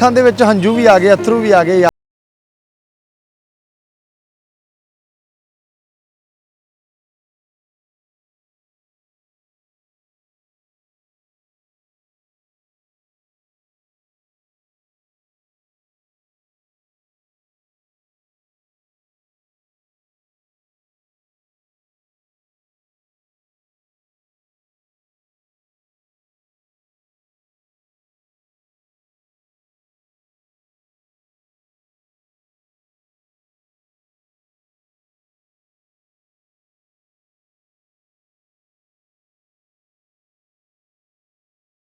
ਅੱਖਾਂ ਦੇ ਵਿੱਚ ਹੰਝੂ ਵੀ ਆ ਗਏ ਅਥਰੂ ਵੀ ਆ ਗਏ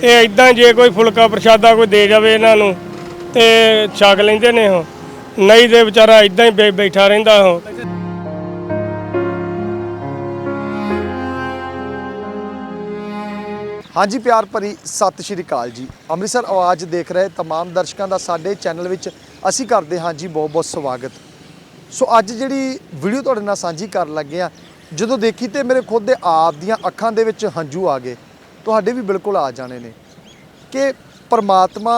ਤੇ ਐਦਾਂ ਜੇ ਕੋਈ ਫੁਲਕਾ ਪ੍ਰਸ਼ਾਦਾ ਕੋਈ ਦੇ ਜਾਵੇ ਇਹਨਾਂ ਨੂੰ, ਤੇ ਛਕ ਲੈਂਦੇ ਨੇ ਉਹ। ਨਹੀਂ ਦੇ ਵਿਚਾਰਾ ਐਦਾਂ ਹੀ ਬੈਠਾ ਰਹਿੰਦਾ ਉਹ। ਹਾਂਜੀ ਪਿਆਰ ਭਰੀ ਸਤਿ ਸ਼੍ਰੀ ਅਕਾਲ ਜੀ। ਅੰਮ੍ਰਿਤਸਰ ਆਵਾਜ਼ ਦੇਖ ਰਹੇ ਤਮਾਮ ਦਰਸ਼ਕਾਂ ਦਾ ਸਾਡੇ ਚੈਨਲ ਵਿੱਚ ਅਸੀਂ ਕਰਦੇ ਹਾਂ ਜੀ ਬਹੁਤ ਬਹੁਤ ਸਵਾਗਤ। ਸੋ ਅੱਜ ਜਿਹੜੀ ਵੀਡੀਓ ਤੁਹਾਡੇ ਨਾਲ ਸਾਂਝੀ ਕਰਨ ਲੱਗੇ ਆ ਜਦੋਂ ਦੇਖੀ ਤੇ ਮੇਰੇ ਖੁਦ ਦੇ ਆਪ ਦੀਆਂ ਅੱਖਾਂ ਦੇ ਵਿੱਚ ਹੰਝੂ ਆ ਗਏ। ਤੁਹਾਡੇ ਵੀ ਬਿਲਕੁਲ ਆ ਜਾਣੇ ਨੇ ਕਿ ਪਰਮਾਤਮਾ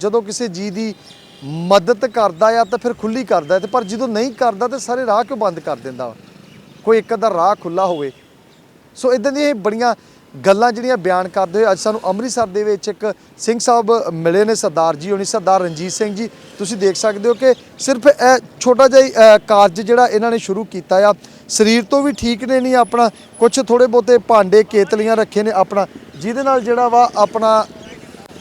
ਜਦੋਂ ਕਿਸੇ ਜੀ ਦੀ ਮਦਦ ਕਰਦਾ ਆ ਤਾਂ ਫਿਰ ਖੁੱਲੀ ਕਰਦਾ ਹੈ ਤੇ ਪਰ ਜਦੋਂ ਨਹੀਂ ਕਰਦਾ ਤੇ ਸਾਰੇ ਰਾਹ ਕਿਉਂ ਬੰਦ ਕਰ ਦਿੰਦਾ ਵਾ? ਕੋਈ ਇੱਕ ਅੱਧਾ ਰਾਹ ਖੁੱਲਾ ਹੋਵੇ। ਸੋ ਇਦਾਂ ਦੀਆਂ ਇਹ ਬੜੀਆਂ ਗੱਲਾਂ ਜਿਹੜੀਆਂ ਬਿਆਨ ਕਰਦੇ ਹੋਏ ਅੱਜ ਸਾਨੂੰ ਅੰਮ੍ਰਿਤਸਰ ਦੇ ਵਿੱਚ ਇੱਕ ਸਿੰਘ ਸਾਹਿਬ ਮਿਲੇ ਨੇ ਸਰਦਾਰ ਜੀ ਹੋਣੀ ਸਰਦਾਰ ਰਣਜੀਤ ਸਿੰਘ ਜੀ। ਤੁਸੀਂ ਦੇਖ ਸਕਦੇ ਹੋ ਕਿ ਸਿਰਫ ਇਹ ਛੋਟਾ ਜਿਹਾ ਕਾਰਜ ਜਿਹੜਾ ਇਹਨਾਂ ਨੇ ਸ਼ੁਰੂ ਕੀਤਾ ਆ। ਸਰੀਰ ਤੋਂ ਵੀ ਠੀਕ ਨੇ, ਨਹੀਂ ਆਪਣਾ ਕੁਝ ਥੋੜੇ ਬਹੁਤੇ ਭਾਂਡੇ ਕੇਤਲੀਆਂ ਰੱਖੇ ਨੇ ਆਪਣਾ, ਜਿਹਦੇ ਨਾਲ ਜਿਹੜਾ ਵਾ ਆਪਣਾ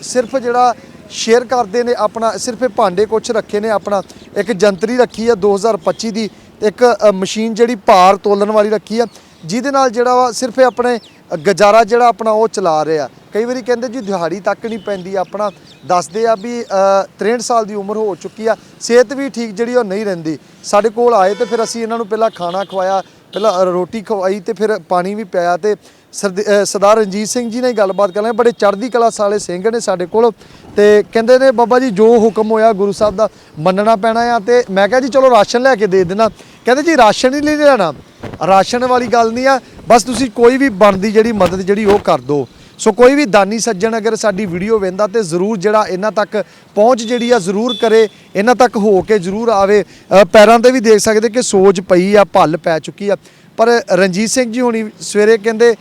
ਸਿਰਫ ਜਿਹੜਾ ਸ਼ੇਅਰ ਕਰਦੇ ਨੇ, ਆਪਣਾ ਸਿਰਫ ਇਹ ਭਾਂਡੇ ਕੁਛ ਰੱਖੇ ਨੇ, ਆਪਣਾ ਇੱਕ ਜੰਤਰੀ ਰੱਖੀ ਆ 2025 ਦੀ, ਇੱਕ ਮਸ਼ੀਨ ਜਿਹੜੀ ਭਾਰ ਤੋਲਣ ਵਾਲੀ ਰੱਖੀ ਆ, ਜਿਹਦੇ ਨਾਲ ਜਿਹੜਾ ਵਾ ਸਿਰਫ ਆਪਣੇ ਗੁਜ਼ਾਰਾ ਜਿਹੜਾ ਆਪਣਾ ਉਹ ਚਲਾ ਰਿਹਾ। ਕਈ ਵਾਰੀ ਕਹਿੰਦੇ ਜੀ ਦਿਹਾੜੀ ਤੱਕ ਨਹੀਂ ਪੈਂਦੀ ਆਪਣਾ ਦੱਸਦੇ ਆ ਵੀ ਅ, 63 ਸਾਲ ਦੀ ਉਮਰ ਹੋ ਚੁੱਕੀ ਆ ਸਿਹਤ ਵੀ ਠੀਕ ਜਿਹੜੀ ਉਹ ਨਹੀਂ ਰਹਿੰਦੀ। ਸਾਡੇ ਕੋਲ ਆਏ ਤੇ ਫਿਰ ਅਸੀਂ ਇਹਨਾਂ ਨੂੰ ਪਹਿਲਾਂ ਖਾਣਾ ਖਵਾਇਆ ਪਹਿਲਾਂ ਰੋਟੀ ਖਵਾਈ ਤੇ ਫਿਰ ਪਾਣੀ ਵੀ ਪਿਆਇਆ ਤੇ ਸਰਦ- ਸਰਦਾਰ ਰਣਜੀਤ ਸਿੰਘ ਜੀ ਨਾਲ ਗੱਲਬਾਤ ਕਰ ਰਹੇ ਬੜੇ ਚੜ੍ਹਦੀ ਕਲਾ ਸਾਲੇ ਸਿੰਘ ਨੇ ਸਾਡੇ ਕੋਲ ਤੇ ਕਹਿੰਦੇ ਨੇ ਬਾਬਾ ਜੀ ਜੋ ਹੁਕਮ ਹੋਇਆ ਗੁਰੂ ਸਾਹਿਬ ਦਾ ਮੰਨਣਾ ਪੈਣਾ ਆ। ਤੇ ਮੈਂ ਕਿਹਾ ਜੀ ਚਲੋ ਰਾਸ਼ਨ ਲੈ ਕੇ ਦੇ ਦੇਣਾ। ਕਹਿੰਦੇ ਜੀ ਰਾਸ਼ਨ ਹੀ ਨਹੀਂ ਲੈਣਾ। ਰਾਸ਼ਨ ਵਾਲੀ ਗੱਲ ਨਹੀਂ ਆ ਬਸ ਤੁਸੀਂ ਕੋਈ ਵੀ ਬਣਦੀ ਜਿਹੜੀ ਮਦਦ ਜਿਹੜੀ ਉਹ ਕਰ ਦਿਓ। ਸੋ ਕੋਈ ਵੀ ਦਾਨੀ ਸੱਜਣ ਅਗਰ ਸਾਡੀ ਵੀਡੀਓ ਵੇਂਦਾ ਤੇ ਜ਼ਰੂਰ ਜਿਹੜਾ ਇਹਨਾਂ ਤੱਕ ਪਹੁੰਚ ਜਿਹੜੀ ਆ ਜ਼ਰੂਰ ਕਰੇ, ਇਹਨਾਂ ਤੱਕ ਹੋ ਕੇ ਜ਼ਰੂਰ ਆਵੇ। ਪੈਰਾਂ ਤੇ ਵੀ ਦੇਖ ਸਕਦੇ ਕਿ ਸੋਜ ਪਈ ਆ, ਭੱਲ ਪੈ ਚੁੱਕੀ ਆ। ਪਰ ਰਣਜੀਤ ਸਿੰਘ ਜੀ ਹੁਣੀ ਸਵੇਰੇ ਕਹਿੰਦੇ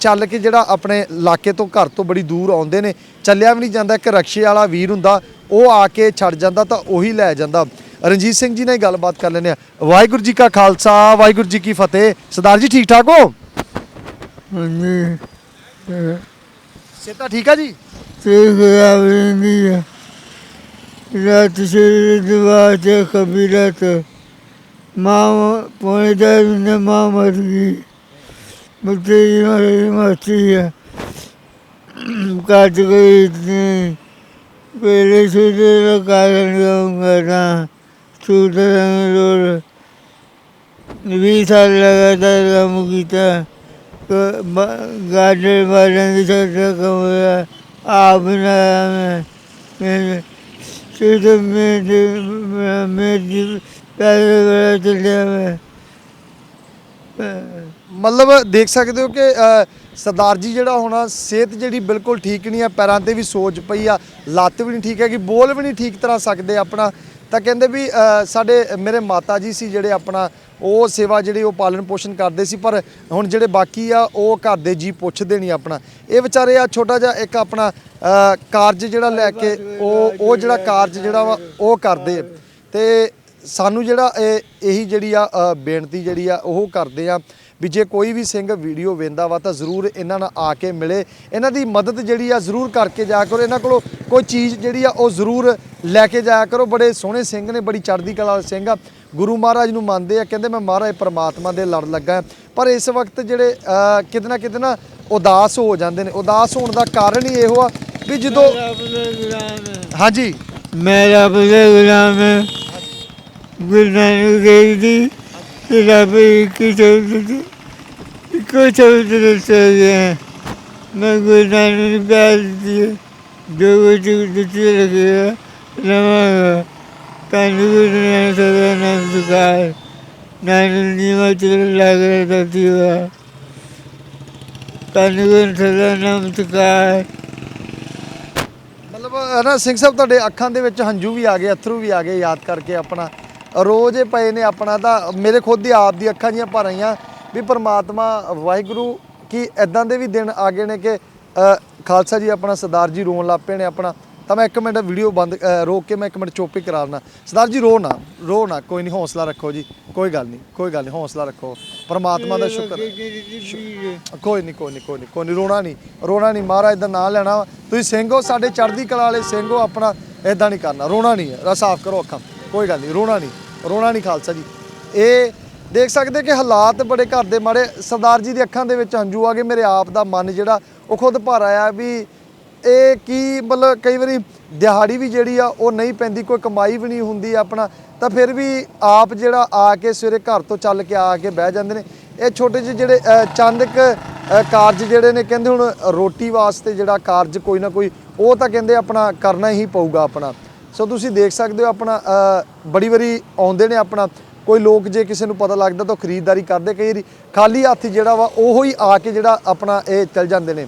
ਚੱਲ ਕੇ ਜਿਹੜਾ ਆਪਣੇ ਇਲਾਕੇ ਤੋਂ ਘਰ ਤੋਂ ਬੜੀ ਦੂਰ ਆਉਂਦੇ ਨੇ, ਚੱਲਿਆ ਵੀ ਨਹੀਂ ਜਾਂਦਾ, ਇੱਕ ਰਕਸ਼ੇ ਵਾਲਾ ਵੀਰ ਹੁੰਦਾ, ਉਹ ਆ ਕੇ ਛੱਡ ਜਾਂਦਾ ਤਾਂ ਉਹੀ ਲੈ ਜਾਂਦਾ। ਰਣਜੀਤ ਸਿੰਘ ਜੀ ਨਾਲ ਗੱਲਬਾਤ ਕਰ ਲੈਂਦੇ ਆ ਵਾਹਿਗੁਰੂ ਜੀ ਕਾ ਖਾਲਸਾ ਵਾਹਿਗੁਰੂ ਜੀ ਕੀ ਫਤਿਹ। ਸਰਦਾਰ ਜੀ ਠੀਕ ਠਾਕ ਹੋ? ਹਾਂਜੀ। ਸੇਤਾ ਠੀਕ ਆ ਜੀ? ਠੀਕ ਆਵਿੰਦੀ ਹੈ ਰਾਤ ਸੇ ਦਵਾ ਤੇ ਕਬੀਰਤ ਮਾਂ ਪੋਣੇ ਦਾ ਨੇ ਮਾਂ ਮਰ ਗਈ ਮੁੱਤੇ ਮਾਰੀ ਮਰਤੀ ਹੈ ਕਾਟ ਗਈ ਨੇ ਪਹਿਲੇ ਸੁਦੇ ਦਾ ਕਾਰਨ ਗਾਉਂਗਾ ਨਾ ਸੁਦੇ ਰੋੜ ਵੀ ਸਾਲ ਲਗਾਤਾਰ ਕੰਮ ਕੀਤਾ। ਗਾਡੇ ਵਾਲਿਆਂ ਦੀ ਸਾਡਾ ਕਮਰਾ ਆਪ ਬਣਾਇਆ ਮੈਂ। ਮੈਂ ਸਿੱਧ ਮੈਂ ਮੈਂ ਜੀ ਪੈਸੇ ਚੱਲਿਆ ਮੈਂ। ਮਤਲਬ ਦੇਖ ਸਕਦੇ ਹੋ ਕਿ ਸਰਦਾਰ ਜੀ ਜਿਹੜਾ ਹੋਣਾ ਸਿਹਤ ਜਿਹੜੀ ਬਿਲਕੁਲ ਠੀਕ ਨਹੀਂ ਆ, ਪੈਰਾਂ ਤੇ ਵੀ ਸੋਜ ਪਈ ਆ। ਲੱਤ ਵੀ ਨਹੀਂ ਠੀਕ ਹੈਗੀ, ਬੋਲ ਵੀ ਨਹੀਂ ਠੀਕ ਤਰ੍ਹਾਂ ਸਕਦੇ ਆਪਣਾ। ਤਾਂ ਕਹਿੰਦੇ ਵੀ ਸਾਡੇ, ਮੇਰੇ ਮਾਤਾ ਜੀ ਸੀ ਜਿਹੜੇ ਆਪਣਾ, ਉਹ ਸੇਵਾ ਜਿਹੜੀ ਉਹ ਪਾਲਣ ਪੋਸ਼ਣ ਕਰਦੇ ਸੀ, ਪਰ ਹੁਣ ਜਿਹੜੇ ਬਾਕੀ ਆ, ਉਹ ਘਰ ਦੇ ਜੀ ਪੁੱਛਦੇ ਨਹੀਂ ਆਪਣਾ। ਇਹ ਵਿਚਾਰੇ ਆ ਛੋਟਾ ਜਿਹਾ ਇੱਕ ਆਪਣਾ ਕਾਰਜ ਜਿਹੜਾ ਲੈ ਕੇ ਉਹ ਉਹ ਜਿਹੜਾ ਕਾਰਜ ਜਿਹੜਾ ਵਾ, ਉਹ ਕਰਦੇ ਤੇ ਸਾਨੂੰ ਜਿਹੜਾ ਇਹ, ਇਹੀ ਜਿਹੜੀ ਆ ਬੇਨਤੀ ਜਿਹੜੀ ਆ, ਉਹ ਕਰਦੇ ਆ ਵੀ ਜੇ ਕੋਈ ਵੀ ਸਿੰਘ ਵੀਡੀਓ ਵੇਂਦਾ ਵਾ ਤਾਂ ਜ਼ਰੂਰ ਇਹਨਾਂ ਨਾਲ ਆ ਕੇ ਮਿਲੇ। ਇਹਨਾਂ ਦੀ ਮਦਦ ਜਿਹੜੀ ਆ ਜ਼ਰੂਰ ਕਰਕੇ ਜਾਇਆ ਕਰੋ। ਇਹਨਾਂ ਕੋਲੋਂ ਕੋਈ ਚੀਜ਼ ਜਿਹੜੀ ਆ ਉਹ ਜ਼ਰੂਰ ਲੈ ਕੇ ਜਾਇਆ ਕਰੋ। ਬੜੇ ਸੋਹਣੇ ਸਿੰਘ ਨੇ ਬੜੀ ਚੜ੍ਹਦੀ ਕਲਾ ਵਾਲੇ ਸਿੰਘ ਆ। ਗੁਰੂ ਮਹਾਰਾਜ ਨੂੰ ਮੰਨਦੇ ਆ ਕਹਿੰਦੇ ਮੈਂ ਮਹਾਰਾਜ ਪ੍ਰਮਾਤਮਾ ਦੇ ਲੜ ਲੱਗਾ ਪਰ ਇਸ ਵਕਤ ਜਿਹੜੇ ਕਿਤੇ ਨਾ ਕਿਤੇ ਨਾ ਉਦਾਸ ਹੋ ਜਾਂਦੇ ਨੇ। ਉਦਾਸ ਹੋਣ ਦਾ ਕਾਰਨ ਹੀ ਇਹੋ ਆ ਵੀ ਜਦੋਂ ਹਾਂਜੀ। ਮੈਂ ਰੱਬ ਦਾ ਗੁਲਾਮ ਹਾਂ। ਗੁਰੂ ਨਾਨਕ ਦੇਵ ਜੀ। ਤੇ ਰੱਬ ਇੱਕ ਹੀ ਸ਼ਬਦ ਤੇ ਇੱਕੋ ਸ਼ਬਦ ਦੱਸਿਆ ਗਿਆ ਹੈ। ਮੈਂ ਗੁਰੂ ਨਾਨਕ ਨੂੰ ਪਿਆਰ ਦਿੱਤੀ ਹੈ। ਜੋ ਕੁਝ ਦਿੱਤੀ ਲੱਗਿਆ ਲਵਾਂਗਾ ਤਨ ਗੁਰੂ ਨਾਨਕ ਸਦਾ ਨਾਮ ਸਦਾ ਨਾਮ ਸੁਖਾਏ ਮਤਲਬ ਹੈ ਨਾ ਸਿੰਘ ਸਾਹਿਬ, ਤੁਹਾਡੇ ਅੱਖਾਂ ਦੇ ਵਿੱਚ ਹੰਝੂ ਵੀ ਆ ਗਏ, ਅਥਰੂ ਵੀ ਆ ਗਏ, ਯਾਦ ਕਰਕੇ ਆਪਣਾ ਰੋਜ਼ ਇਹ ਪਏ ਨੇ ਆਪਣਾ ਤਾਂ ਮੇਰੇ ਖੁਦ ਦੀ ਆਪ ਦੀ ਅੱਖਾਂ ਜੀਆਂ ਭਰ ਆਈਆਂ ਵੀ ਪ੍ਰਮਾਤਮਾ ਵਾਹਿਗੁਰੂ ਕੀ ਐਦਾਂ ਦੇ ਵੀ ਦਿਨ ਆ ਗਏ ਨੇ ਕਿ ਖਾਲਸਾ ਜੀ ਆਪਣਾ ਸਰਦਾਰ ਜੀ ਰੋਣ ਲੱਗ ਪਏ ਨੇ ਆਪਣਾ। ਤਾਂ ਮੈਂ ਇੱਕ ਮਿੰਟ ਵੀਡੀਓ ਬੰਦ ਰੋਕ ਕੇ ਮੈਂ ਇੱਕ ਮਿੰਟ ਚੁੱਪ ਹੀ ਕਰਾਉਣਾ ਸਰਦਾਰ ਜੀ ਰੋ ਨਾ ਰੋ ਨਾ ਕੋਈ ਨਹੀਂ ਹੌਸਲਾ ਰੱਖੋ ਜੀ ਕੋਈ ਗੱਲ ਨਹੀਂ ਕੋਈ ਗੱਲ ਨਹੀਂ ਹੌਸਲਾ ਰੱਖੋ। ਪ੍ਰਮਾਤਮਾ ਦਾ ਸ਼ੁਕਰ। ਕੋਈ ਨਹੀਂ ਕੋਈ ਨਹੀਂ ਕੋਈ ਨਹੀਂ ਕੋਈ ਨਹੀਂ ਰੋਣਾ ਨਹੀਂ ਰੋਣਾ ਨਹੀਂ ਮਹਾਰਾਜ ਦਾ ਨਾਮ ਲੈਣਾ। ਤੁਸੀਂ ਸਿੰਘ ਹੋ ਸਾਡੇ ਚੜ੍ਹਦੀ ਕਲਾ ਵਾਲੇ ਸਿੰਘ ਹੋ ਆਪਣਾ ਇਦਾਂ ਨਹੀਂ ਕਰਨਾ ਰੋਣਾ ਨਹੀਂ ਸਾਫ਼ ਕਰੋ ਅੱਖਾਂ ਕੋਈ ਗੱਲ ਨਹੀਂ ਰੋਣਾ ਨਹੀਂ। ਰੋਣਾ ਨਹੀਂ ਖਾਲਸਾ ਜੀ। ਇਹ ਦੇਖ ਸਕਦੇ ਕਿ ਹਾਲਾਤ ਬੜੇ ਘਰ ਦੇ ਮਾੜੇ। ਸਰਦਾਰ ਜੀ ਦੀ ਅੱਖਾਂ ਦੇ ਵਿੱਚ ਹੰਝੂ ਆ ਗਏ। ਮੇਰੇ ਆਪ ਦਾ ਮਨ ਜਿਹੜਾ, ਉਹ ਖੁਦ ਭਰ ਆਇਆ ਵੀ ਇਹ ਕੀ ਮਤਲਬ ਕਈ ਵਾਰੀ ਦਿਹਾੜੀ ਵੀ ਜਿਹੜੀ ਆ, ਉਹ ਨਹੀਂ ਪੈਂਦੀ, ਕੋਈ ਕਮਾਈ ਵੀ ਨਹੀਂ ਹੁੰਦੀ ਆਪਣਾ। ਤਾਂ ਫਿਰ ਵੀ ਆਪ ਜਿਹੜਾ ਆ ਕੇ ਸਵੇਰੇ ਘਰ ਤੋਂ ਚੱਲ ਕੇ ਆ ਕੇ ਬਹਿ ਜਾਂਦੇ ਨੇ। ਇਹ ਛੋਟੇ ਜਿਹੇ ਜਿਹੜੇ ਚੰਦਕ ਕਾਰਜ ਜਿਹੜੇ ਨੇ, ਕਹਿੰਦੇ ਹੁਣ ਰੋਟੀ ਵਾਸਤੇ ਜਿਹੜਾ ਕਾਰਜ ਕੋਈ ਨਾ ਕੋਈ, ਉਹ ਤਾਂ ਕਹਿੰਦੇ ਆਪਣਾ ਕਰਨਾ ਹੀ ਪਊਗਾ ਆਪਣਾ। ਸੋ ਤੁਸੀਂ ਦੇਖ ਸਕਦੇ ਹੋ ਆਪਣਾ ਬੜੀ ਵਾਰੀ ਆਉਂਦੇ ਨੇ ਆਪਣਾ। ਕੋਈ ਲੋਕ ਜੇ ਕਿਸੇ ਨੂੰ ਪਤਾ ਲੱਗਦਾ ਤਾਂ ਉਹ ਖਰੀਦਦਾਰੀ ਕਰਦੇ। ਕਈ ਵਾਰੀ ਖਾਲੀ ਹੱਥ ਜਿਹੜਾ ਵਾ ਉਹੋ ਹੀ ਆ ਕੇ ਜਿਹੜਾ ਆਪਣਾ ਇਹ ਚੱਲ ਜਾਂਦੇ ਨੇ।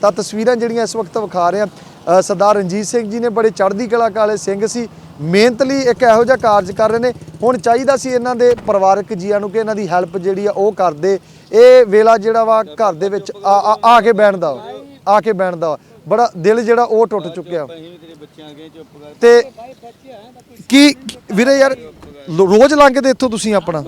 ਤਾਂ ਤਸਵੀਰਾਂ ਜਿਹੜੀਆਂ ਇਸ ਵਕਤ ਵਿਖਾ ਰਹੇ ਆ ਸਰਦਾਰ ਰਣਜੀਤ ਸਿੰਘ ਜੀ ਨੇ ਬੜੇ ਚੜ੍ਹਦੀ ਕਲਾ ਵਾਲੇ ਸਿੰਘ ਸੀ। ਮਿਹਨਤ ਲਈ ਇੱਕ ਇਹੋ ਜਿਹਾ ਕਾਰਜ ਕਰ ਰਹੇ ਨੇ। ਹੁਣ ਚਾਹੀਦਾ ਸੀ ਇਹਨਾਂ ਦੇ ਪਰਿਵਾਰਕ ਜੀਆਂ ਨੂੰ ਕਿ ਇਹਨਾਂ ਦੀ ਹੈਲਪ ਜਿਹੜੀ ਆ ਉਹ ਕਰਦੇ। ਇਹ ਵੇਲਾ ਜਿਹੜਾ ਵਾ ਘਰ ਦੇ ਵਿੱਚ ਆ ਆ- ਆ ਕੇ ਬੈਠਦਾ ਵਾ, ਆ ਕੇ ਬੈਠਦਾ ਵਾ। ਬੜਾ ਦਿਲ ਜਿਹੜਾ ਉਹ ਟੁੱਟ ਚੁੱਕਿਆ। ਤੇ ਕੀ ਵੀਰੇ ਯਾਰ ਰੋਜ਼ ਲੰਘਦੇ ਇੱਥੋਂ ਤੁਸੀਂ ਆਪਣਾ।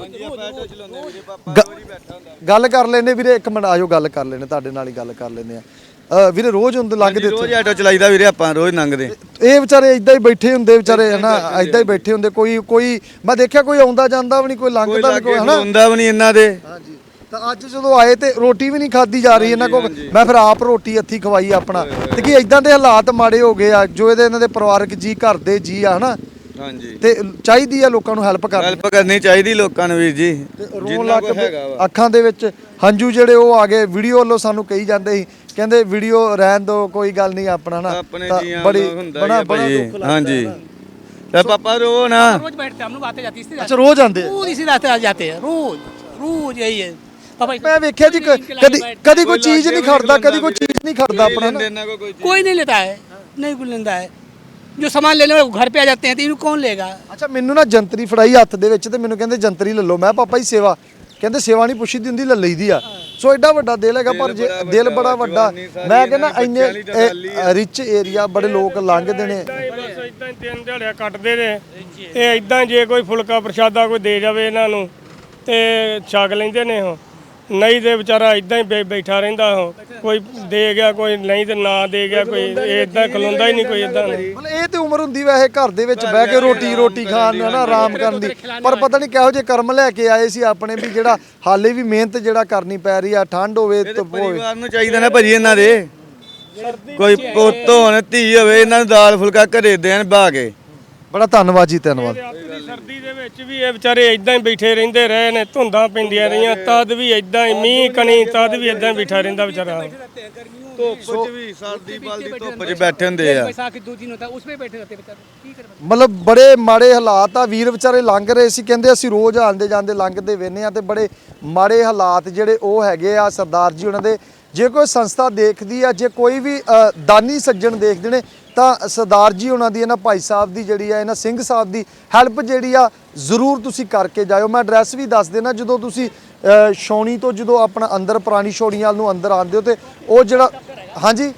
ਗੱਲ ਕਰ ਲੈਨੇ ਵੀਰੇ ਇੱਕ ਮਿੰਟ ਆਜੋ ਗੱਲ ਕਰ ਲੈਨੇ ਤੁਹਾਡੇ ਨਾਲ ਹੀ ਗੱਲ ਕਰ ਲੈਨੇ ਆ ਵੀਰੇ ਰੋਜ਼ ਹੁੰਦੇ ਲੰਘਦੇ ਰੋਜ਼ ਆਟੋ ਚਲਾਈਦਾ ਵੀਰੇ ਆਪਾਂ ਰੋਜ਼ ਲੰਘਦੇ। ਇਹ ਵਿਚਾਰੇ ਇਦਾਂ ਹੀ ਬੈਠੇ ਹੁੰਦੇ ਵਿਚਾਰੇ ਹਨਾ ਇਦਾਂ ਹੀ ਬੈਠੇ ਹੁੰਦੇ ਕੋਈ ਕੋਈ ਮੈਂ ਦੇਖਿਆ ਕੋਈ ਆਉਂਦਾ ਜਾਂਦਾ ਵੀ ਨਹੀਂ ਕੋਈ ਲੰਘਦਾ ਨਹੀਂ ਲਾਗੇ ਕੋਈ ਹਨਾ ਹੁੰਦਾ ਵੀ ਨਹੀਂ ਇਹਨਾਂ ਦੇ। ਤਾਂ ਅੱਜ ਜਦੋਂ ਆਏ ਤੇ ਰੋਟੀ ਵੀ ਨਹੀਂ ਖਾਦੀ ਜਾ ਰਹੀ ਇਹਨਾਂ ਕੋਲ ਮੈਂ ਫਿਰ ਆਪ ਰੋਟੀ ਹੱਥੀ ਖਵਾਈ ਆਪਣਾ ਤੇ ਕੀ ਇਦਾਂ ਦੇ ਹਾਲਾਤ ਮਾੜੇ ਹੋ ਗਏ ਆ ਜੋ ਇਹਦੇ ਇਹਨਾਂ ਦੇ ਪਰਿਵਾਰਕ ਜੀ ਘਰ ਦੇ ਜੀ ਆ ਹਨਾ ਹਾਂਜੀ ਤੇ ਚਾਹੀਦੀ ਆ ਲੋਕਾਂ ਨੂੰ ਹੈਲਪ ਕਰਨੀ ਹੈਲਪ ਕਰਨੀ ਚਾਹੀਦੀ ਲੋਕਾਂ ਨੂੰ ਵੀਰ ਜੀ ਤੇ ਰੋਣ ਜਿੰਨਾ ਲੱਗ ਕੁ ਪਏ ਹੈਗਾ ਵਾ ਅੱਖਾਂ ਦੇ ਵਿੱਚ ਹੰਝੂ ਜਿਹੜੇ ਉਹ ਆ ਗਏ ਵੀਡੀਓ ਵੱਲੋਂ ਸਾਨੂੰ ਕਹੀ ਜਾਂਦੇ ਸੀ ਕਹਿੰਦੇ ਵੀਡੀਓ ਰਹਿਣ ਦੋ ਕੋਈ ਗੱਲ ਨਹੀਂ ਆਪਣਾ ਨਾ ਆਪਣੇ ਤਾਂ ਜੀਆਂ ਬੜੀ ਦਾ ਹੁੰਦਾ ਬੜਾ ਹੀ ਆ ਬੜਾ ਭਾਈ ਦੁੱਖ ਲੱਗਦਾ ਹਾਂਜੀ ਹੈ ਤੇ ਪਾਪਾ ਰੋ ਨਾ रोज बैठते हैं हम लोग आते जाते इसी ਅੱਛਾ ਰੋਜ਼ ਆਉਂਦੇ ਆ? रोज इसी रास्ते आ जाते हैं रोज रोज यही है पापा ਮੈਂ ਵੇਖਿਆ ਜੀ ਕ- ਕਦੀ ਕਦੀ ਕੋਈ ਚੀਜ਼ ਨਹੀਂ ਖੜਦਾ ਕਦੀ ਕੋਈ ਚੀਜ਼ ਨਹੀਂ ਖੜਦਾ ਆਪਣਾ ਨਾ ਇਹਨਾਂ ਕੋਲ ਕੋਈ कोई नहीं लेता है नहीं कोई लेता है जो सामान लेने वाले घर पे आ जाते हैं तो इनको कौन लेगा ਅੱਛਾ ਮੈਨੂੰ ਨਾ ਜੰਤਰੀ ਫੜਾਈ ਹੱਥ ਦੇ ਵਿੱਚ ਤੇ ਮੈਨੂੰ ਕਹਿੰਦੇ ਜੰਤਰੀ ਲੈ ਲਓ ਮੈਂ ਕਿਹਾ ਪਾਪਾ ਜੀ ਸੇਵਾ ਕਹਿੰਦੇ ਸੇਵਾ ਨਹੀਂ ਪੁੱਛੀ ਦੀ ਹੁੰਦੀ ਲੈ ਲਈਦੀ ਆ ਸੋ ਐਡਾ ਵੱਡਾ ਦਿਲ ਹੈਗਾ ਪਰ ਜੇ ਬੜਾ ਦਿਲ ਵੱਡਾ ਬੜਾ ਵੱਡਾ ਜਵਾਨੀ ਸਾਰੀ ਮੈਂ ਕਹਿੰਦਾ ਇਹਨਾਂ ਇੰਨੇ ਬੱਚਿਆਂ ਲਈ ਟਕਾਲੀ ਆ। ਰਿਚ ਏਰੀਆ ਬੜੇ ਲੋਕ ਲੰਘਦੇ ਨੇ ਇਦਾਂ ਹੀ ਬਸ ਇਦਾਂ ਹੀ ਦਿਨ ਦਿਹਾੜਿਆ ਕੱਟਦੇ ਨੇ ਤੇ ਇਦਾਂ ਜੇ ਕੋਈ ਫੁਲਕਾ ਪ੍ਰਸ਼ਾਦਾ ਕੋਈ ਦੇ ਜਾਵੇ ਇਹਨਾਂ ਨੂੰ ਤੇ ਛਕ ਲੈਂਦੇ ਨੇ ਉਹ ਨਹੀਂ ਤੇ ਵਿਚਾਰਾ ਇਦਾਂ ਹੀ ਬੈਠਾ ਰਹਿੰਦਾ ਉਹ। ਕੋਈ ਦੇ ਗਿਆ ਕੋਈ ਨਹੀਂ ਤੇ ਨਾ ਦੇ ਗਿਆ ਕੋਈ ਇਦਾਂ ਖਲੋਂਦਾ ਹੀ ਨਹੀਂ ਕੋਈ ਇਦਾਂ ਮਤਲਬ ਇਹ ਤੇ ਉਮਰ ਹੁੰਦੀ ਵੈਸੇ ਘਰ ਦੇ ਵਿੱਚ ਬਹਿ ਕੇ ਰੋਟੀ ਰੋਟੀ ਖਾਣ ਨੂੰ ਨਾ ਆਰਾਮ ਕਰਨ ਦੀ। ਪਰ ਪਤਾ ਨਹੀਂ ਕਿਹੋ ਜਿਹੇ ਕਰਮ ਲੈ ਕੇ ਆਏ ਸੀ ਆਪਣੇ ਵੀ ਜਿਹੜਾ ਹਾਲੇ ਵੀ ਮਿਹਨਤ ਜਿਹੜਾ ਕਰਨੀ ਪੈ ਰਹੀ ਆ ਠੰਡ ਹੋਵੇ ਧੁੱਪ ਹੋਵੇ। ਪਰਿਵਾਰ ਨੂੰ ਚਾਹੀਦਾ ਨਾ ਭਾਜੀ ਇਹਨਾਂ ਦੇ। ਕੋਈ ਪੁੱਤ ਹੋਣ ਧੀ ਹੋਵੇ ਇਹਨਾਂ ਨੂੰ ਦਾਲ ਫੁਲਕਾ ਘਰੇ ਦੇਣ ਬਾ ਕੇ। ਬੜਾ ਧੰਨਵਾਦ ਜੀ ਧੰਨਵਾਦ। ਆਪਣੀ ਸਰਦੀ ਦੇ ਵਿੱਚ ਵੀ ਇਹ ਵਿਚਾਰੇ ਇਦਾਂ ਹੀ ਬੈਠੇ ਰਹਿੰਦੇ ਰਹੇ ਨੇ ਧੁੰਦਾਂ ਪੈਂਦੀਆਂ ਰਹੀਆਂ ਤਦ ਵੀ ਇਦਾਂ ਹੀ ਮੀਂਹ ਕਣੀ ਤਦ ਵੀ ਇਦਾਂ ਹੀ ਬੈਠਾ ਰਹਿੰਦਾ ਵਿਚਾਰਾ। ਮਤਲਬ ਬੜੇ ਮਾੜੇ ਹਾਲਾਤ ਆ ਵੀਰ ਵਿਚਾਰੇ ਲੰਘ ਰਹੇ ਸੀ ਕਹਿੰਦੇ ਅਸੀਂ ਰੋਜ਼ ਆਉਂਦੇ ਜਾਂਦੇ ਲੰਘਦੇ ਵੇਨੇ ਆ ਤੇ ਬੜੇ ਮਾੜੇ ਹਾਲਾਤ ਜਿਹੜੇ ਉਹ ਹੈਗੇ ਆ ਸਰਦਾਰ ਜੀ ਉਹਨਾਂ ਦੇ। ਜੇ ਕੋਈ ਸੰਸਥਾ ਦੇਖਦੀ ਆ ਜੇ ਕੋਈ ਵੀ ਦਾਨੀ ਸੱਜਣ ਦੇਖਦੇ ਨੇ ਤਾਂ ਸਰਦਾਰ ਜੀ ਉਹਨਾਂ ਦੀ ਇਹਨਾਂ ਭਾਈ ਸਾਹਿਬ ਦੀ ਜਿਹੜੀ ਆ ਇਹਨਾਂ ਸਿੰਘ ਸਾਹਿਬ ਦੀ ਹੈਲਪ ਜਿਹੜੀ ਆ ਜ਼ਰੂਰ ਤੁਸੀਂ ਕਰਕੇ ਜਾਇਓ। ਮੈਂ ਐਡਰੈਸ ਵੀ ਦੱਸ ਦੇਣਾ ਜਦੋਂ ਤੁਸੀਂ ਅ, ਛਾਉਣੀ ਤੋਂ ਜਦੋਂ ਆਪਣਾ ਅੰਦਰ ਪੁਰਾਣੀ ਛਾਉਣੀਆਂ ਨੂੰ ਅੰਦਰ ਆਉਂਦੇ ਹੋ ਤੇ ਉਹ ਜਿਹੜਾ ਹਾਂਜੀ?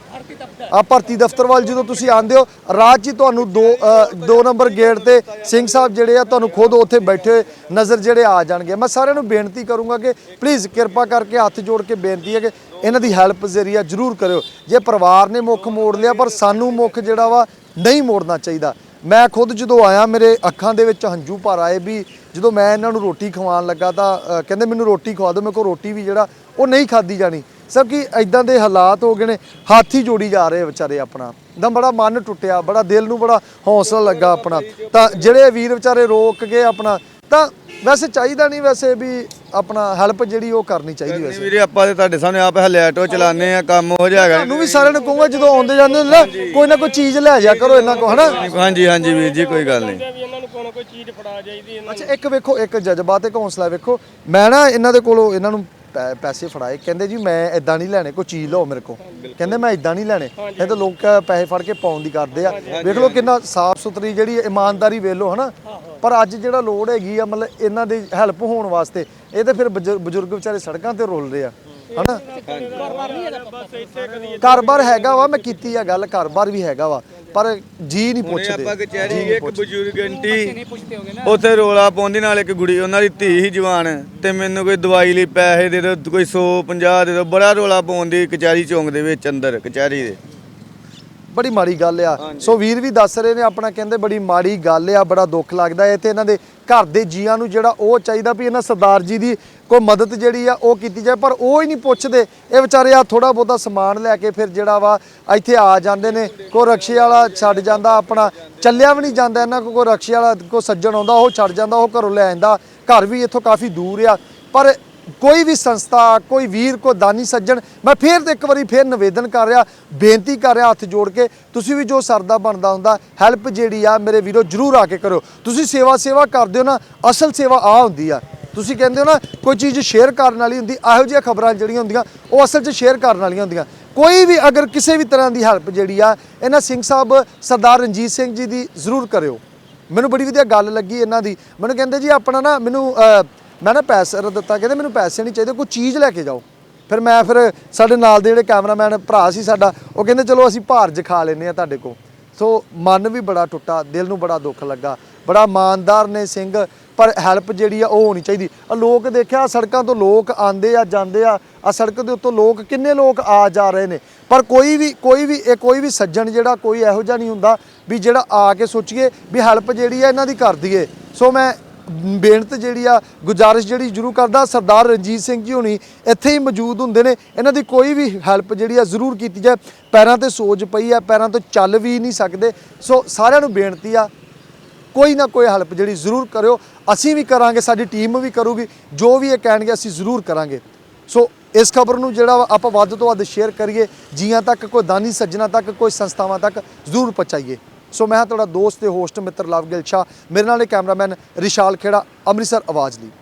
ਆ ਭਰਤੀ ਦਫ਼ਤਰ ਵੱਲ ਜਦੋਂ ਤੁਸੀਂ ਆਉਂਦੇ ਹੋ ਰਾਤ 'ਚ ਹੀ ਤੁਹਾਨੂੰ ਦੋ ਅ, ਦੋ ਨੰਬਰ ਗੇਟ ਤੇ ਸਿੰਘ ਸਾਹਿਬ ਜਿਹੜੇ ਆ ਤੁਹਾਨੂੰ ਖੁਦ ਉੱਥੇ ਬੈਠੇ ਹੋਏ ਨਜ਼ਰ ਜਿਹੜੇ ਆ ਜਾਣਗੇ। ਮੈਂ ਸਾਰਿਆਂ ਨੂੰ ਬੇਨਤੀ ਕਰੂੰਗਾ ਕਿ ਪਲੀਜ਼ ਕਿਰਪਾ ਕਰਕੇ ਹੱਥ ਜੋੜ ਕੇ ਬੇਨਤੀ ਹੈ ਕਿ ਇਹਨਾਂ ਦੀ ਹੈਲਪ ਜ਼ਰੀਆ ਜ਼ਰੂਰ ਕਰਿਓ। ਜੇ ਪਰਿਵਾਰ ਨੇ ਮੁੱਖ ਮੋੜ ਲਿਆ ਪਰ ਸਾਨੂੰ ਮੁੱਖ ਜਿਹੜਾ ਵਾ ਨਹੀਂ ਮੋੜਨਾ ਚਾਹੀਦਾ। ਮੈਂ ਖੁਦ ਜਦੋਂ ਆਇਆ ਮੇਰੇ ਅੱਖਾਂ ਦੇ ਵਿੱਚ ਹੰਝੂ ਭਰ ਆਏ ਵੀ ਜਦੋਂ ਮੈਂ ਇਹਨਾਂ ਨੂੰ ਰੋਟੀ ਖਵਾਉਣ ਲੱਗਾ ਤਾਂ ਕਹਿੰਦੇ ਮੈਨੂੰ ਰੋਟੀ ਖਵਾ ਦਿਓ ਮੇਰੇ ਕੋਲ ਰੋਟੀ ਵੀ ਜਿਹੜਾ ਉਹ ਨਹੀਂ ਖਾਦੀ ਜਾਣੀ। ਸਭ ਕੀ ਇਦਾਂ ਦੇ ਹਾਲਾਤ ਹੋ ਗਏ ਨੇ ਹਾਥੀ ਜੋੜੀ ਜਾ ਰਹੇ ਵਿਚਾਰੇ ਆਪਣਾ। ਦਾ ਬੜਾ ਮਨ ਟੁੱਟਿਆ ਬੜਾ ਦਿਲ ਨੂੰ ਬੜਾ ਹੌਸਲਾ ਲੱਗਾ ਆਪਣਾ। ਤਾਂ ਜਿਹੜੇ ਵੀਰ ਵਿਚਾਰੇ ਰੋਕ ਗਏ ਆਪਣਾ ਤਾਂ ਵੈਸੇ ਚਾਹੀਦਾ ਨਹੀਂ ਵੈਸੇ ਵੀ ਆਪਣਾ ਹੈਲਪ ਜਿਹੜੀ ਉਹ ਕਰਨੀ ਚਾਹੀਦੀ ਵੈਸੇ। ਵੀਰੇ ਆਪਾਂ ਤੇ ਤੁਹਾਡੇ ਸਾਹਮਣੇ ਆਪ ਹਲੇ ਆਟੋ ਚਲਾਉਂਦੇ ਆ ਕੰਮ ਹੋ ਜਾਏਗਾ। ਤੁਹਾਨੂੰ ਵੀ ਸਾਰਿਆਂ ਨੂੰ ਕਹੂੰਗਾ ਜਦੋਂ ਆਉਂਦੇ ਜਾਂਦੇ ਹੁੰਦੇ ਨਾ ਕੋਈ ਨਾ ਕੋਈ ਚੀਜ਼ ਲੈ ਜਾ ਕਰੋ ਇਹਨਾਂ ਕੋ ਹਨਾ? ਹਾਂਜੀ ਹਾਂਜੀ ਵੀਰ ਜੀ ਕੋਈ ਗੱਲ ਨਹੀਂ। ਵੀ ਇਹਨਾਂ ਨੂੰ ਕੋਈ ਚੀਜ਼ ਫੜਾ ਜਾਈਦੀ ਇਹਨਾਂ ਅੱਛਾ ਇੱਕ ਵੇਖੋ ਇੱਕ ਜਜ਼ਬਾ ਤੇ ਹੌਸਲਾ ਵੇਖੋ। ਮੈਂ ਨਾ ਇਹਨਾਂ ਦੇ ਕੋਲੋਂ ਇਹਨਾਂ ਨੂੰ ਪੈ- ਪੈਸੇ ਫੜਾਏ। ਕਹਿੰਦੇ ਜੀ ਮੈਂ ਇਦਾਂ ਨਹੀਂ ਲੈਣੇ ਕੋਈ ਚੀਜ਼ ਲਓ ਮੇਰੇ ਕੋਲ। ਕਹਿੰਦੇ ਮੈਂ ਇਦਾਂ ਨਹੀਂ ਲੈਣੇ। ਇਹ ਤਾਂ ਲੋਕ ਪੈਸੇ ਫੜ ਕੇ ਪਾਉਣ ਦੀ ਕਰਦੇ ਆ। ਵੇਖ ਲਓ ਕਿੰਨਾ ਸਾਫ਼ ਸੁਥਰੀ ਜਿਹੜੀ ਇਮਾਨਦਾਰੀ ਵੇਖ ਲਓ ਹਨਾ ਪਰ ਅੱਜ ਜਿਹੜਾ ਲੋੜ ਹੈਗੀ ਆ ਮਤਲਬ ਇਹਨਾਂ ਦੀ ਹੈਲਪ ਹੋਣ ਵਾਸਤੇ ਇਹ ਤਾਂ ਫਿਰ ਬਜ਼ੁਰ- ਬਜ਼ੁਰਗ ਵਿਚਾਰੇ ਸੜਕਾਂ ਤੇ ਰੋਲ ਰਹੇ ਆ ਹਨਾ? ਬਸ ਇੱਥੇ ਕਦੀ ਘਰ-ਬਾਰ ਹੈਗਾ ਵਾ ਮੈਂ ਕੀਤੀ ਆ ਗੱਲ ਘਰ-ਬਾਰ ਵੀ ਹੈਗਾ ਵਾ। ਪਰ ਜੀ ਨਹੀਂ ਹੁਣੇ ਪੁੱਛਦੇ। ਆਪਾਂ ਕਚਹਿਰੀ ਇੱਕ ਬਜ਼ੁਰਗ ਆਂਟੀ। ਉੱਥੇ ਰੋਲਾ ਪਾਉਂਦੀ ਨਾਲ ਇੱਕ ਗੁੜੀ ਉਹਨਾਂ ਦੀ ਧੀ ਸੀ ਜਵਾਨ ਤੇ ਮੈਨੂੰ ਕੋਈ ਦਵਾਈ ਲਈ ਪੈਸੇ ਦੇ ਦਿਓ ਕੋਈ 150 ਦੇ ਦਿਓ ਬੜਾ ਰੋਲਾ ਪਾਉਂਦੀ ਕਚਹਿਰੀ ਚੌਂਕ ਦੇ ਵਿੱਚ ਅੰਦਰ ਕਚਹਿਰੀ ਦੇ। ਬੜੀ ਮਾੜੀ ਗੱਲ ਆ। ਸੋ ਵੀਰ ਵੀ ਦੱਸ ਰਹੇ ਨੇ ਆਪਣਾ ਕਹਿੰਦੇ ਬੜੀ ਮਾੜੀ ਗੱਲ ਆ ਬੜਾ ਦੁੱਖ ਲੱਗਦਾ। ਹੈ ਤੇ ਇਹਨਾਂ ਦੇ ਘਰ ਦੇ ਜੀਆਂ ਨੂੰ ਜਿਹੜਾ ਉਹ ਚਾਹੀਦਾ ਵੀ ਇਹਨਾਂ ਸਰਦਾਰ ਜੀ ਦੀ ਕੋਈ ਮਦਦ ਜਿਹੜੀ ਆ ਉਹ ਕੀਤੀ ਜਾਏ, ਪਰ ਉਹ ਹੀ ਨਹੀਂ ਪੁੱਛਦੇ। ਇਹ ਵਿਚਾਰੇ ਆ ਥੋੜਾ ਬਹੁਤਾ ਸਮਾਨ ਲੈ ਕੇ ਫਿਰ ਜਿਹੜਾ ਵਾ ਇੱਥੇ ਆ ਜਾਂਦੇ ਨੇ। ਕੋਈ ਰਕਸ਼ੇ ਵਾਲਾ ਛੱਡ ਜਾਂਦਾ, ਆਪਣਾ ਚੱਲਿਆ ਵੀ ਨਹੀਂ ਜਾਂਦਾ ਇਹਨਾਂ ਕੋਲ, ਕੋਈ ਰਕਸ਼ੇ ਵਾਲਾ ਕੋਈ ਸੱਜਣ ਆਉਂਦਾ, ਉਹ ਛੱਡ ਜਾਂਦਾ, ਉਹ ਘਰੋਂ ਲੈ ਆਂਦਾ। ਘਰ ਵੀ ਇੱਥੋਂ ਕਾਫੀ ਦੂਰ ਆ। ਪਰ ਕੋਈ ਵੀ ਸੰਸਥਾ, ਕੋਈ ਵੀਰ ਕੋ ਦਾਨੀ ਸੱਜਣ, ਮੈਂ ਫੇਰ ਤੇ ਇੱਕ ਵਾਰੀ ਫੇਰ ਨਿਵੇਦਨ ਕਰ ਰਿਹਾ, ਬੇਨਤੀ ਕਰ ਰਿਹਾ ਹੱਥ ਜੋੜ ਕੇ, ਤੁਸੀਂ ਵੀ ਜੋ ਸਰਦਾ ਬਣਦਾ ਹੁੰਦਾ, ਹੈਲਪ ਜਿਹੜੀ ਆ ਮੇਰੇ ਵੀਰੋ, ਜਰੂਰ ਆ ਕੇ ਕਰੋ ਤੁਸੀਂ ਸੇਵਾ ਸੇਵਾ ਕਰਦੇ ਹੋ ਨਾ, ਅਸਲ ਸੇਵਾ ਆ ਹੁੰਦੀ ਆ। ਤੁਸੀਂ ਕਹਿੰਦੇ ਹੋ ਨਾ, ਕੋਈ ਚੀਜ਼ ਸ਼ੇਅਰ ਕਰਨ ਵਾਲੀ ਹੁੰਦੀ, ਇਹੋ ਜਿਹੀਆਂ ਖਬਰਾਂ ਜਿਹੜੀਆਂ ਹੁੰਦੀਆਂ, ਉਹ ਅਸਲ 'ਚ ਸ਼ੇਅਰ ਕਰਨ ਵਾਲੀਆਂ ਹੁੰਦੀਆਂ। ਕੋਈ ਵੀ ਅਗਰ ਕਿਸੇ ਵੀ ਤਰ੍ਹਾਂ ਦੀ ਹੈਲਪ ਜਿਹੜੀ ਆ, ਇਹਨਾਂ ਸਿੰਘ ਸਾਹਿਬ, ਸਰਦਾਰ ਰਣਜੀਤ ਸਿੰਘ ਜੀ ਦੀ ਜ਼ਰੂਰ ਕਰਿਓ। ਮੈਨੂੰ ਬੜੀ ਵਧੀਆ ਗੱਲ ਲੱਗੀ ਇਹਨਾਂ ਦੀ। ਮੈਨੂੰ ਕਹਿੰਦੇ ਜੀ, ਆਪਣਾ ਨਾ ਮੈਨੂੰ ਮੈਂ ਨਾ ਪੈਸੇ ਦਿੱਤਾ, ਕਹਿੰਦੇ ਮੈਨੂੰ ਪੈਸੇ ਨਹੀਂ ਚਾਹੀਦੇ, ਕੋਈ ਚੀਜ਼ ਲੈ ਕੇ ਜਾਓ। ਫਿਰ ਮੈਂ ਫਿਰ ਸਾਡੇ ਨਾਲ ਦੇ ਜਿਹੜੇ ਕੈਮਰਾਮੈਨ ਭਰਾ ਸੀ ਸਾਡਾ, ਉਹ ਕਹਿੰਦੇ ਚਲੋ ਅਸੀਂ ਭਾਰ ਜਖਾ ਲੈਨੇ ਆ ਤੁਹਾਡੇ ਕੋਲ। ਸੋ ਮਨ ਵੀ ਬੜਾ ਟੁੱਟਾ, ਦਿਲ ਨੂੰ ਬੜਾ ਦੁੱਖ ਲੱਗਾ। ਬੜਾ ਇਮਾਨਦਾਰ ਨੇ ਸਿੰਘ ਪਰ ਹੈਲਪ ਜਿਹੜੀ ਆ ਉਹ ਹੋਣੀ ਚਾਹੀਦੀ। ਆ ਲੋਕ ਦੇਖਿਆ, ਸੜਕਾਂ ਤੋਂ ਲੋਕ ਆਂਦੇ ਆ, ਜਾਂਦੇ ਆ। ਆ ਸੜਕ ਦੇ ਉੱਤੋਂ ਲੋਕ ਕਿੰਨੇ ਲੋਕ ਆ ਜਾ ਰਹੇ ਨੇ। ਪਰ ਕੋਈ ਵੀ ਕੋਈ ਵੀ, ਇਹ ਕੋਈ ਵੀ ਸੱਜਣ ਜਿਹੜਾ ਕੋਈ ਇਹੋ ਜਿਹਾ ਨਹੀਂ ਹੁੰਦਾ ਵੀ ਜਿਹੜਾ ਆ ਕੇ ਸੋਚੀਏ ਵੀ ਹੈਲਪ ਜਿਹੜੀ ਆ ਇਹਨਾਂ ਦੀ ਕਰ ਦਈਏ। ਸੋ ਮੈਂ ਬੇਨਤ ਜਿਹੜੀ ਆ, ਗੁਜ਼ਾਰਿਸ਼ ਜਿਹੜੀ ਜ਼ਰੂਰ ਕਰਦਾ, ਸਰਦਾਰ ਰਣਜੀਤ ਸਿੰਘ ਜੀ ਹੋਣੀ ਇੱਥੇ ਹੀ ਮੌਜੂਦ ਹੁੰਦੇ ਨੇ। ਇਹਨਾਂ ਦੀ ਕੋਈ ਵੀ ਹੈਲਪ ਜਿਹੜੀ ਆ ਜ਼ਰੂਰ ਕੀਤੀ ਜਾਏ। ਪੈਰਾਂ ਤੇ ਸੋਜ ਪਈ ਆ, ਪੈਰਾਂ ਤੋਂ ਚੱਲ ਵੀ ਨਹੀਂ ਸਕਦੇ। ਸੋ ਸਾਰਿਆਂ ਨੂੰ ਬੇਨਤੀ ਆ ਕੋਈ ਨਾ ਕੋਈ ਹੈਲਪ ਜਿਹੜੀ ਜ਼ਰੂਰ ਕਰਿਓ। ਅਸੀਂ ਵੀ ਕਰਾਂਗੇ, ਸਾਡੀ ਟੀਮ ਵੀ ਕਰੂਗੀ। ਜੋ ਵੀ ਇਹ ਕਹਿਣਗੇ, ਅਸੀਂ ਜ਼ਰੂਰ ਕਰਾਂਗੇ। ਸੋ ਇਸ ਖਬਰ ਨੂੰ ਜਿਹੜਾ ਵਾ ਆਪਾਂ ਵੱਧ ਤੋਂ ਵੱਧ ਸ਼ੇਅਰ ਕਰੀਏ, ਜੀਆਂ ਤੱਕ ਕੋਈ ਦਾਨੀ ਸੱਜਣਾ ਤੱਕ, ਕੋਈ ਸੰਸਥਾਵਾਂ ਤੱਕ ਜ਼ਰੂਰ ਪਹੁੰਚਾਈਏ। ਸੋ ਮੈਂ ਤੁਹਾਡਾ ਦੋਸਤ ਤੇ ਹੋਸਟ ਮਿੱਤਰ ਲਵਗਿਲ ਸ਼ਾਹ। ਮੇਰੇ ਨਾਲ ਇਹ ਕੈਮਰਾਮੈਨ ਰਿਸ਼ਾਲ ਖੇੜਾ, ਅੰਮ੍ਰਿਤਸਰ ਆਵਾਜ਼ ਲਈ।